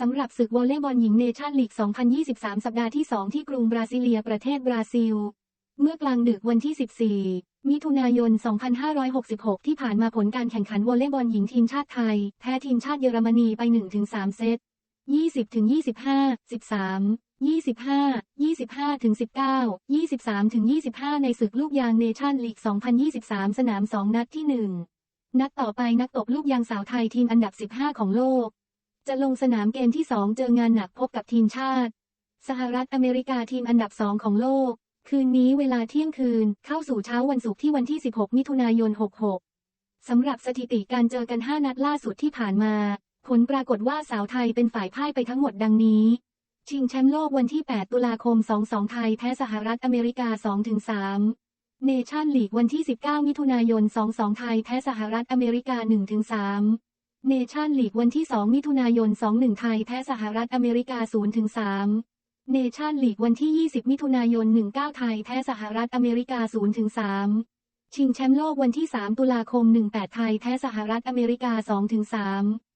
สำหรับศึกวอลเลย์บอลหญิงเนชั่นลีก 2023 สัปดาห์ที่ 2 ที่กรุงบราซิเลียประเทศบราซิล เมื่อกลางดึกวันที่ 14 มิถุนายน 2566 ที่ผ่านมาผลการแข่งขันวอลเลย์บอลหญิงทีมชาติไทย แพ้ทีมชาติเยอรมนีไป 1-3 เซต 20-25 13 25 25-19 23-25 ในศึกลูกยางเนชั่นลีก 2023 สนาม 2 นัดที่ 1 นัดต่อไปนักตบลูกยางสาวไทยทีมอันดับ 15 ของโลก จะลงสนามเกมที่ 2 เจองานหนักพบกับทีมชาติ สหรัฐอเมริกาทีมอันดับ 2 ของโลก คืนนี้เวลาเที่ยงคืนเข้าสู่เช้าวันศุกร์ที่วันที่ 16 มิถุนายน 66 สำหรับสถิติการเจอกัน 5 นัดล่าสุดที่ผ่านมา ผลปรากฏว่าสาวไทยเป็นฝ่ายพ่ายไปทั้งหมดดังนี้ ชิงแชมป์โลกวันที่ 8 ตุลาคม 22 ไทยแพ้สหรัฐอเมริกา 2-3 เนชั่นลีกวันที่ 19 มิถุนายน 22 ไทยแพ้สหรัฐอเมริกา 1-3 เนชั่นลีกวันที่ 2 มิถุนายน 21 ไทยแพ้สหรัฐอเมริกา 0-3 เนชั่นลีกวันที่ 20 มิถุนายน 19 ไทยแพ้สหรัฐอเมริกา 0-3 ชิงแชมป์โลกวันที่ 3 ตุลาคม 18 ไทยแพ้สหรัฐอเมริกา 2-3